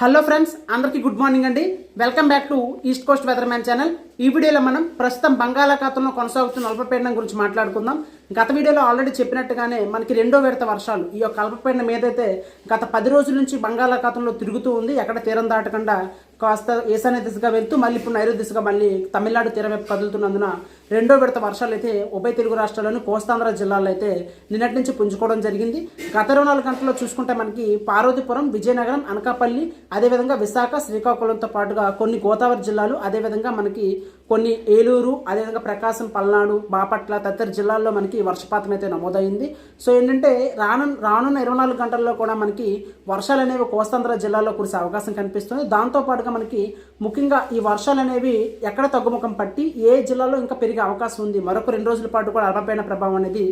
Hello friends అందరికీ good morning అండి. Welcome back to East Coast Weather Man channel. ఈ వీడియోలో మనం ప్రస్తుతం బంగాళాఖాతంలో కొనసాగుతున్న అల్పపీడనం గురించి మాట్లాడుకుందాం. గత వీడియోలో ఆల్రెడీ చెప్పినట్టుగానే మనకి రెండో విడత వర్షాలు. ఈ యొక్క అల్పపీడనం ఏదైతే గత పది రోజుల నుంచి బంగాళాఖాతంలో తిరుగుతూ ఉంది ఎక్కడ తీరం దాటకుండా కాస్త ఈశాన్య దిశగా వెళ్తూ మళ్ళీ ఇప్పుడు నైరుతి దిశగా మళ్ళీ తమిళనాడు తీరం వైపు కదులుతున్నందున రెండో విడత వర్షాలు అయితే ఉభయ తెలుగు రాష్ట్రాల్లోని కోస్తాంధ్ర జిల్లాలో అయితే నిన్నటి నుంచి పుంజుకోవడం జరిగింది. గత ఇరవై నాలుగు గంటల్లో చూసుకుంటే మనకి పార్వతీపురం విజయనగరం అనకాపల్లి అదేవిధంగా విశాఖ శ్రీకాకుళంతో పాటుగా కొన్ని గోదావరి జిల్లాలు అదేవిధంగా మనకి కొన్ని ఏలూరు అదేవిధంగా ప్రకాశం పల్నాడు బాపట్ల తదితర జిల్లాల్లో మనకి వర్షపాతం అయితే నమోదైంది. సో ఏంటంటే రాను రానున్న ఇరవై నాలుగు గంటల్లో కూడా మనకి వర్షాలు అనేవి కోస్తాంధ్ర జిల్లాలో కురిసే అవకాశం కనిపిస్తుంది. దాంతోపాటు మనకి ముఖ్యంగా ఈ వర్షాలు అనేవి ఎక్కడ తగ్గుముఖం పట్టి ఏ జిల్లాలో ఇంకా పెరిగే అవకాశం ఉంది? మరొక రెండు రోజుల పాటు కూడా అల్పపీడన ప్రభావం అనేది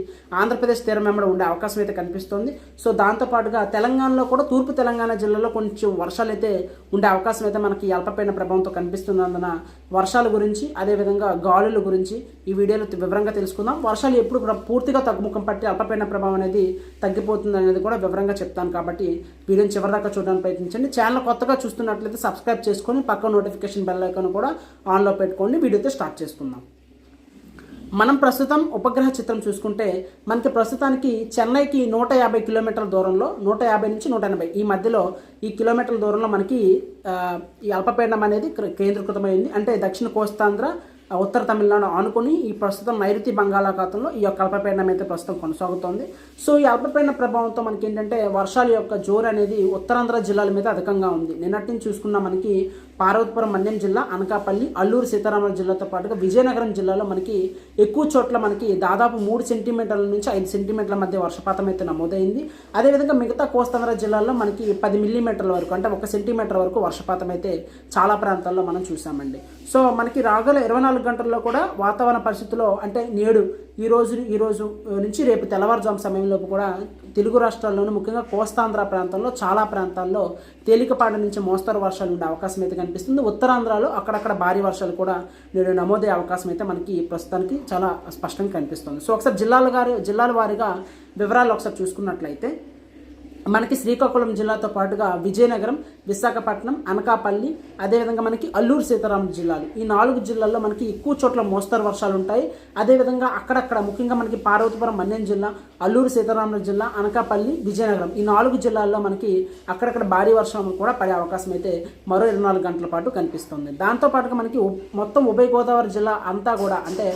ఆంధ్రప్రదేశ్ తీరం వెంబడి ఉండే అవకాశం అయితే కనిపిస్తుంది. సో దాంతోపాటుగా తెలంగాణలో కూడా తూర్పు తెలంగాణ జిల్లాలో కొంచెం వర్షాలు అయితే ఉండే అవకాశం అయితే మనకి అల్పపీడన ప్రభావంతో కనిపిస్తున్నందున వర్షాల గురించి అదేవిధంగా గాలుల గురించి ఈ వీడియోలో వివరంగా తెలుసుకుందాం. వర్షాలు ఎప్పుడు కూడా పూర్తిగా తగ్గుముఖం పట్టి అల్పపీడన ప్రభావం అనేది తగ్గిపోతుంది అనేది కూడా వివరంగా చెప్తాను. కాబట్టి వీడియోని చివరిదాకా చూడడానికి ప్రయత్నించండి. ఛానల్ కొత్తగా చూస్తున్నట్లయితే సబ్స్క్రైబ్ చేసుకొని పక్కన నోటిఫికేషన్ బెల్ ఐకాన్ కూడా ఆన్లో పెట్టుకోండి. వీడియోతో స్టార్ట్ చేసుకుందాం. మనం ప్రస్తుతం ఉపగ్రహ చిత్రం చూసుకుంటే మనకి ప్రస్తుతానికి చెన్నైకి నూట యాభై కిలోమీటర్ల దూరంలో నూట యాభై నుంచి నూట ఎనభై ఈ మధ్యలో ఈ కిలోమీటర్ల దూరంలో మనకి ఈ అల్పపీడనం అనేది కేంద్రీకృతమైంది. అంటే దక్షిణ కోస్తాంధ్ర ఉత్తర తమిళనాడు ఆనుకొని ఈ ప్రస్తుతం నైరుతి బంగాళాఖాతంలో ఈ యొక్క అల్పపీడనం అయితే ప్రస్తుతం కొనసాగుతోంది. సో ఈ అల్పపీడన ప్రభావంతో మనకి ఏంటంటే వర్షాల యొక్క జోరు అనేది ఉత్తరాంధ్ర జిల్లాల మీద అధికంగా ఉంది. నిన్నటి నుంచి చూసుకున్న మనకి పార్వతీపురం మన్యం జిల్లా అనకాపల్లి అల్లూరు సీతారామరాజు జిల్లాతో పాటుగా విజయనగరం జిల్లాలో మనకి ఎక్కువ చోట్ల మనకి దాదాపు మూడు సెంటీమీటర్ల నుంచి ఐదు సెంటీమీటర్ల మధ్య వర్షపాతం అయితే నమోదైంది. అదేవిధంగా మిగతా కోస్తాంధ్ర జిల్లాల్లో మనకి పది మిల్లీమీటర్ల వరకు అంటే ఒక సెంటీమీటర్ వరకు వర్షపాతం అయితే చాలా ప్రాంతాల్లో మనం చూసామండి సో మనకి రాగల ఇరవై నాలుగు గంటల్లో కూడా వాతావరణ పరిస్థితుల్లో అంటే నేడు ఈ రోజు ఈ రోజు నుంచి రేపు తెల్లవారుజాము సమయంలోపు కూడా తెలుగు రాష్ట్రాల్లోనూ ముఖ్యంగా కోస్తాంధ్ర ప్రాంతంలో చాలా ప్రాంతాల్లో తేలికపాటి నుంచి మోస్తరు వర్షాలు ఉండే అవకాశం అయితే కనిపిస్తుంది. ఉత్తరాంధ్రలో అక్కడక్కడ భారీ వర్షాలు కూడా నేడు నమోదయ్యే అవకాశం అయితే మనకి ప్రస్తుతానికి చాలా స్పష్టంగా కనిపిస్తుంది. సో ఒకసారి జిల్లాల గారి జిల్లాల వారీగా వివరాలు ఒకసారి చూసుకున్నట్లయితే మనకి శ్రీకాకుళం జిల్లాతో పాటుగా విజయనగరం విశాఖపట్నం అనకాపల్లి అదేవిధంగా మనకి అల్లూరు సీతారాం జిల్లాలు. ఈ నాలుగు జిల్లాల్లో మనకి ఎక్కువ చోట్ల మోస్తరు వర్షాలు ఉంటాయి. అదేవిధంగా అక్కడక్కడ ముఖ్యంగా మనకి పార్వతీపురం మన్యం జిల్లా అల్లూరు సీతారాముల జిల్లా అనకాపల్లి విజయనగరం. ఈ నాలుగు జిల్లాల్లో మనకి అక్కడక్కడ భారీ వర్షం కూడా పడే అవకాశం అయితే మరో ఇరవై నాలుగు గంటల పాటు కనిపిస్తుంది. దాంతో పాటుగా మనకి మొత్తం ఉభయ గోదావరి జిల్లా అంతా కూడా అంటే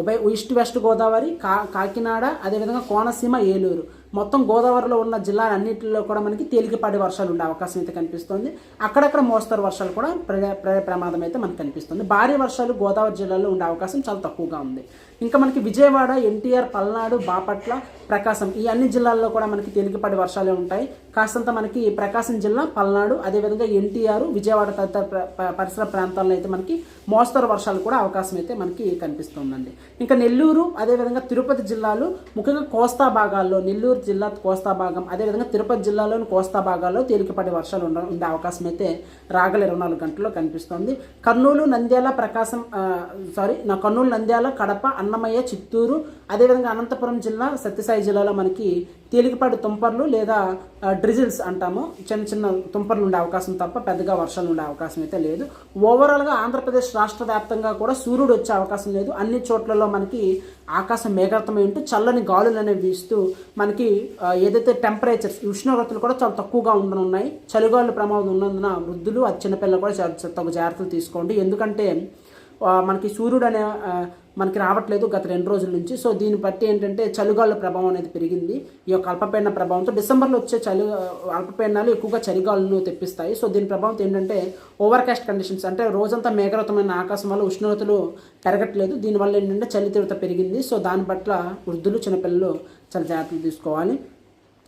ఉభయ ఈస్ట్ వెస్ట్ గోదావరి కా కాకినాడ అదేవిధంగా కోనసీమ ఏలూరు. మొత్తం గోదావరిలో ఉన్న జిల్లాలన్నింటిలో కూడా మనకి తేలికపాటి వర్షాలు ఉండే అవకాశం అయితే కనిపిస్తుంది. అక్కడక్కడ మోస్తరు వర్షాలు కూడా ప్ర ప్రమాదం అయితే మనకు కనిపిస్తుంది. భారీ వర్షాలు గోదావరి జిల్లాలో ఉండే అవకాశం చాలా తక్కువగా ఉంది. ఇంకా మనకి విజయవాడ ఎన్టీఆర్ పల్నాడు బాపట్ల ప్రకాశం ఈ అన్ని జిల్లాల్లో కూడా మనకి తేలికపాటి వర్షాలే ఉంటాయి. కాస్తంత మనకి ప్రకాశం జిల్లా పల్నాడు అదేవిధంగా ఎన్టీఆర్ విజయవాడ తదితర పరిసర ప్రాంతాల్లో అయితే మనకి మోస్తరు వర్షాలు కూడా అవకాశం అయితే మనకి కనిపిస్తుందండి. ఇంకా నెల్లూరు అదేవిధంగా తిరుపతి జిల్లాలు ముఖ్యంగా కోస్తా భాగాల్లో నెల్లూరు జిల్లా కోస్తా భాగం అదేవిధంగా తిరుపతి జిల్లాలోని కోస్తా భాగాల్లో తేలికపాటి వర్షాలు ఉండ ఉండే అవకాశం అయితే రాగల ఇరవై నాలుగు గంటల్లో కనిపిస్తోంది. కర్నూలు నంద్యాల ప్రకాశం సారీ నా కర్నూలు నంద్యాల కడప అన్నమయ్య చిత్తూరు అదేవిధంగా అనంతపురం జిల్లా సత్యసాయి జిల్లాలో మనకి తేలికపాటి తుంపర్లు లేదా డ్రిజిల్స్ అంటాము. చిన్న చిన్న తుంపర్లు ఉండే అవకాశం తప్ప పెద్దగా వర్షాలు ఉండే అవకాశం అయితే లేదు. ఓవరాల్గా ఆంధ్రప్రదేశ్ రాష్ట్ర వ్యాప్తంగా కూడా సూర్యుడు వచ్చే అవకాశం లేదు. అన్ని చోట్లలో మనకి ఆకాశం మేఘార్థమై ఉంటూ చల్లని గాలులు అనేవి వీస్తూ మనకి ఏదైతే టెంపరేచర్స్ ఉష్ణోగ్రతలు కూడా చాలా తక్కువగా ఉండనున్నాయి. చలిగాలు ప్రమాదం ఉన్నందున వృద్ధులు ఆ చిన్నపిల్లలు కూడా తగు జాగ్రత్తలు తీసుకోండి. ఎందుకంటే మనకి సూర్యుడు అనే మనకి రావట్లేదు గత రెండు రోజుల నుంచి. సో దీన్ని బట్టి ఏంటంటే చలిగాలుల ప్రభావం అనేది పెరిగింది. ఈ యొక్క అల్పపీడన ప్రభావంతో డిసెంబర్లో వచ్చే చలి అల్పపీడనాలు ఎక్కువగా చలిగాలను తెప్పిస్తాయి. సో దీని ప్రభావంతో ఏంటంటే ఓవర్కాస్ట్ కండిషన్స్ అంటే రోజంతా మేఘరతమైన ఆకాశం వల్ల ఉష్ణోగ్రతలు పెరగట్లేదు. దీనివల్ల ఏంటంటే చలి తీవ్రత పెరిగింది. సో దాని పట్ల వృద్ధులు చిన్నపిల్లలు చాలా జాగ్రత్తలు తీసుకోవాలి.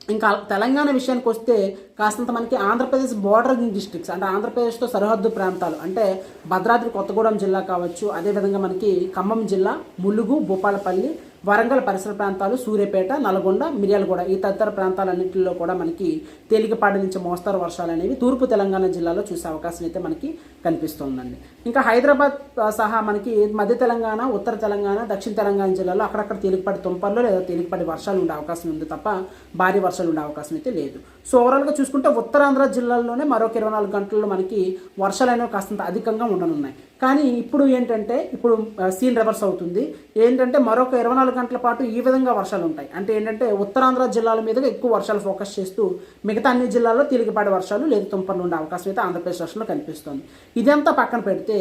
ఇంకా తెలంగాణ విషయానికి వస్తే కాస్తంత మనకి ఆంధ్రప్రదేశ్ బోర్డరింగ్ డిస్ట్రిక్ట్స్ అంటే ఆంధ్రప్రదేశ్తో సరిహద్దు ప్రాంతాలు అంటే భద్రాద్రి కొత్తగూడెం జిల్లా కావచ్చు అదేవిధంగా మనకి ఖమ్మం జిల్లా ములుగు భూపాలపల్లి వరంగల్ పరిసర ప్రాంతాలు సూర్యాపేట నల్గొండ మిర్యాలగూడ ఈ తదితర ప్రాంతాలన్నింటిలో కూడా మనకి తేలికపాటి నుంచి మోస్తారు వర్షాలు అనేవి తూర్పు తెలంగాణ జిల్లాలో చూసే అవకాశం అయితే మనకి కనిపిస్తోందండి. ఇంకా హైదరాబాద్ సహా మనకి మధ్య తెలంగాణ ఉత్తర తెలంగాణ దక్షిణ తెలంగాణ జిల్లాలో అక్కడక్కడ తేలికపాటి తుంపర్లు లేదా తేలికపాటి వర్షాలు ఉండే అవకాశం ఉంది తప్ప భారీ వర్షాలు ఉండే అవకాశం అయితే లేదు. సో ఓవరాల్గా చూసుకుంటే ఉత్తరాంధ్ర జిల్లాల్లోనే మరొక ఇరవై నాలుగు గంటల్లో మనకి వర్షాలు అనేవి కాస్తంత అధికంగా ఉండనున్నాయి. కానీ ఇప్పుడు ఏంటంటే ఇప్పుడు సీన్ రివర్స్ అవుతుంది. ఏంటంటే మరొక ఇరవై నాలుగు గంటల పాటు ఈ విధంగా వర్షాలు ఉంటాయి. అంటే ఏంటంటే ఉత్తరాంధ్ర జిల్లాల మీదుగా ఎక్కువ వర్షాలు ఫోకస్ చేస్తూ మిగతా అన్ని జిల్లాల్లో తేలికపాటి వర్షాలు లేదు తుంపర్లు ఉండే అవకాశం అయితే ఆంధ్రప్రదేశ్ రాష్ట్రంలో కనిపిస్తుంది. ఇదంతా పక్కన పెడితే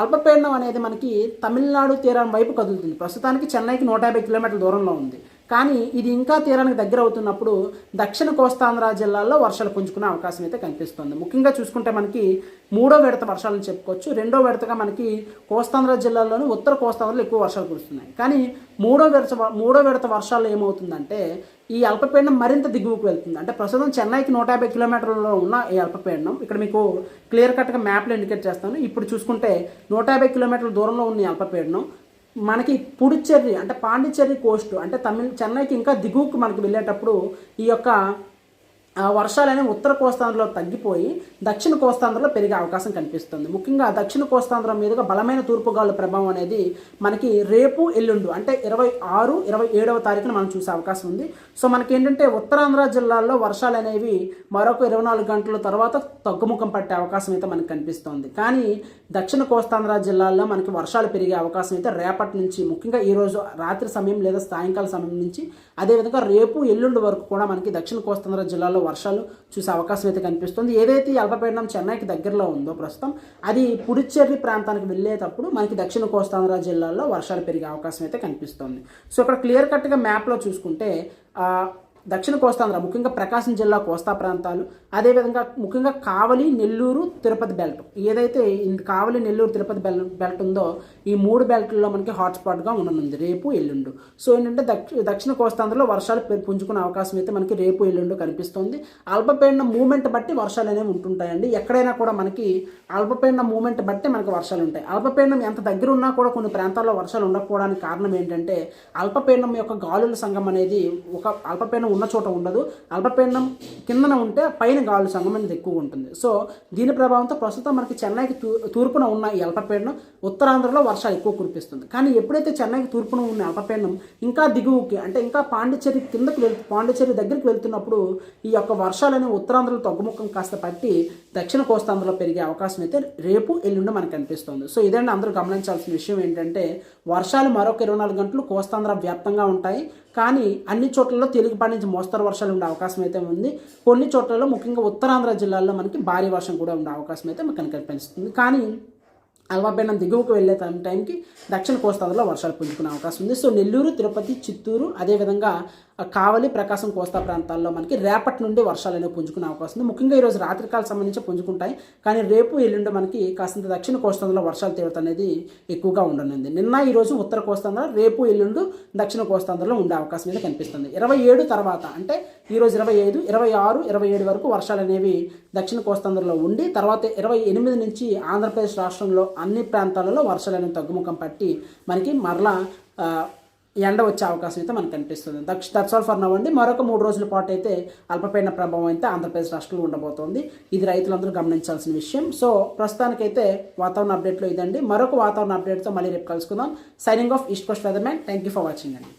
అల్పపీడనం అనేది మనకి తమిళనాడు తీరం వైపు కదులుతుంది. ప్రస్తుతానికి చెన్నైకి నూట యాభై కిలోమీటర్ల దూరంలో ఉంది. కానీ ఇది ఇంకా తీరానికి దగ్గర అవుతున్నప్పుడు దక్షిణ కోస్తాంధ్ర జిల్లాల్లో వర్షాలు పుంజుకునే అవకాశం అయితే కనిపిస్తుంది. ముఖ్యంగా చూసుకుంటే మనకి మూడో విడత వర్షాలను చెప్పుకోవచ్చు. రెండో విడతగా మనకి కోస్తాంధ్ర జిల్లాలోని ఉత్తర కోస్తాంధ్రలో ఎక్కువ వర్షాలు కురుస్తున్నాయి. కానీ మూడో విడత మూడో విడత వర్షాలు ఏమవుతుందంటే ఈ అల్పపీడనం మరింత దిగువకు వెళ్తుంది. అంటే ప్రస్తుతం చెన్నైకి నూట యాభై కిలోమీటర్లలో ఉన్న ఈ అల్పపీడనం. ఇక్కడ మీకు క్లియర్ కట్గా మ్యాప్లో ఇండికేట్ చేస్తాను. ఇప్పుడు చూసుకుంటే నూట యాభై కిలోమీటర్ల దూరంలో ఉన్న ఈ అల్పపీడనం మనకి పుడుచ్చేరి అంటే పాండిచ్చేరి కోస్ట్ అంటే తమిళ చెన్నైకి ఇంకా దిగువకు మనకి వెళ్ళేటప్పుడు ఈ యొక్క ఆ వర్షాలనేవి ఉత్తర కోస్తాంధ్రలో తగ్గిపోయి దక్షిణ కోస్తాంధ్రలో పెరిగే అవకాశం కనిపిస్తుంది. ముఖ్యంగా దక్షిణ కోస్తాంధ్ర మీదుగా బలమైన తూర్పుగాలుల ప్రభావం అనేది మనకి రేపు ఎల్లుండు అంటే ఇరవై ఆరు ఇరవై ఏడవ తారీఖున మనం చూసే అవకాశం ఉంది. సో మనకి ఏంటంటే ఉత్తరాంధ్ర జిల్లాల్లో వర్షాలు అనేవి మరొక ఇరవై నాలుగు గంటల తర్వాత తగ్గుముఖం పట్టే అవకాశం అయితే మనకు కనిపిస్తుంది. కానీ దక్షిణ కోస్తాంధ్ర జిల్లాల్లో మనకి వర్షాలు పెరిగే అవకాశం అయితే రేపటి నుంచి ముఖ్యంగా ఈరోజు రాత్రి సమయం లేదా సాయంకాల సమయం నుంచి అదేవిధంగా రేపు ఎల్లుండి వరకు కూడా మనకి దక్షిణ కోస్తాంధ్ర జిల్లాలో వర్షాలు చూసే అవకాశం అయితే కనిపిస్తుంది. ఏదైతే ఈ అల్పపీడనం చెన్నైకి దగ్గరలో ఉందో ప్రస్తుతం అది పుడుచ్చేరి ప్రాంతానికి వెళ్ళేటప్పుడు మనకి దక్షిణ కోస్తాంధ్ర జిల్లాలో వర్షాలు పెరిగే అవకాశం అయితే కనిపిస్తుంది. సో ఇక్కడ క్లియర్ కట్గా మ్యాప్లో చూసుకుంటే దక్షిణ కోస్తాంధ్ర ముఖ్యంగా ప్రకాశం జిల్లా కోస్తా ప్రాంతాలు అదేవిధంగా ముఖ్యంగా కావలి నెల్లూరు తిరుపతి బెల్ట్. ఏదైతే కావలి నెల్లూరు తిరుపతి బెల్ బెల్ట్ ఉందో ఈ మూడు బెల్ట్లో మనకి హాట్స్పాట్గా ఉండనుంది. రేపు ఎల్లుండు. సో ఏంటంటే దక్షి దక్షిణ కోస్తాంధ్రలో వర్షాలు పుంజుకునే అవకాశం అయితే మనకి రేపు ఎల్లుండు కనిపిస్తుంది. అల్పపీడన మూమెంట్ బట్టి వర్షాలు అనేవి ఉంటుంటాయండి. ఎక్కడైనా కూడా మనకి అల్పపీడన మూమెంట్ బట్టి మనకి వర్షాలు ఉంటాయి. అల్పపీడనం ఎంత దగ్గర ఉన్నా కూడా కొన్ని ప్రాంతాల్లో వర్షాలు ఉండకపోవడానికి కారణం ఏంటంటే అల్పపీడనం యొక్క గాలుల సంఘం అనేది ఒక అల్పపీడనం ఉన్న చోట ఉండదు. అల్పపీడనం కిందన ఉంటే పైన గాలుల సంఘం అనేది ఎక్కువ ఉంటుంది. సో దీని ప్రభావంతో ప్రస్తుతం మనకి చెన్నైకి తూ తూర్పున ఉన్న ఈ అల్పపీడనం ఉత్తరాంధ్రలో వర్షాలు ఎక్కువ కురిపిస్తుంది. కానీ ఎప్పుడైతే చెన్నైకి తూర్పున ఉన్న అల్పపీడనం ఇంకా దిగువకి అంటే ఇంకా పాండిచ్చేరి కిందకి వెళ్ పాండిచ్చేరి దగ్గరికి వెళ్తున్నప్పుడు ఈ యొక్క వర్షాలనే ఉత్తరాంధ్రలో తగ్గుముఖం కాస్త పట్టి దక్షిణ కోస్తాంధ్రలో పెరిగే అవకాశం అయితే రేపు ఎల్లుండి మనకు కనిపిస్తుంది సో ఇదండి అందరూ గమనించాల్సిన విషయం ఏంటంటే వర్షాలు మరొక ఇరవై నాలుగు గంటలు కోస్తాంధ్ర వ్యాప్తంగా ఉంటాయి. కానీ అన్ని చోట్లలో తేలికపాటి నుంచి మోస్తరు వర్షాలు ఉండే అవకాశం అయితే ఉంది. కొన్ని చోట్లలో ముఖ్యంగా ఉత్తరాంధ్ర జిల్లాల్లో మనకి భారీ వర్షం కూడా ఉండే అవకాశం అయితే మనకు కనిపిస్తుంది. కానీ అల్పపీడనం దిగువకు వెళ్ళే టైంకి దక్షిణ కోస్తాంధ్రలో వర్షాలు పుంజుకునే అవకాశం ఉంది. సో నెల్లూరు తిరుపతి చిత్తూరు అదేవిధంగా కావలి ప్రకాశం కోస్తా ప్రాంతాల్లో మనకి రేపటి నుండి వర్షాలు అనేవి పుంజుకునే అవకాశం ఉంది. ముఖ్యంగా ఈరోజు రాత్రికాల సంబంధించి పుంజుకుంటాయి. కానీ రేపు ఎల్లుండి మనకి కాస్త దక్షిణ కోస్తాంధ్రలో వర్షాల తీవ్రత అనేది ఎక్కువగా ఉండనుంది. నిన్న ఈరోజు ఉత్తర కోస్తాంధ్ర రేపు ఎల్లుండు దక్షిణ కోస్తాంధ్రలో ఉండే అవకాశం అయితే కనిపిస్తుంది. ఇరవై ఏడు తర్వాత అంటే ఈరోజు ఇరవై ఐదు ఇరవై ఆరు ఇరవై ఏడు వరకు వర్షాలు అనేవి దక్షిణ కోస్తాంధ్రలో ఉండి తర్వాత ఇరవై ఎనిమిది నుంచి ఆంధ్రప్రదేశ్ రాష్ట్రంలో అన్ని ప్రాంతాలలో వర్షాలు అనేవి తగ్గుముఖం పట్టి మనకి మరలా ఎండ వచ్చే అవకాశం అయితే మనకు కనిపిస్తుంది. దక్ష దట్స్ ఆల్ ఫర్ నవ్ అండి. మరొక మూడు రోజుల పాటు అయితే అల్పపీడన ప్రభావం అయితే ఆంధ్రప్రదేశ్ రాష్ట్రంలో ఉండబోతోంది. ఇది రైతులందరూ గమనించాల్సిన విషయం. సో ప్రస్తుతానికైతే వాతావరణ అప్డేట్లో ఇదండి. మరొక వాతావరణ అప్డేట్తో మళ్ళీ రేపు కలుసుకుందాం. Signing off East Coast Weather Man thank you for watching అండి.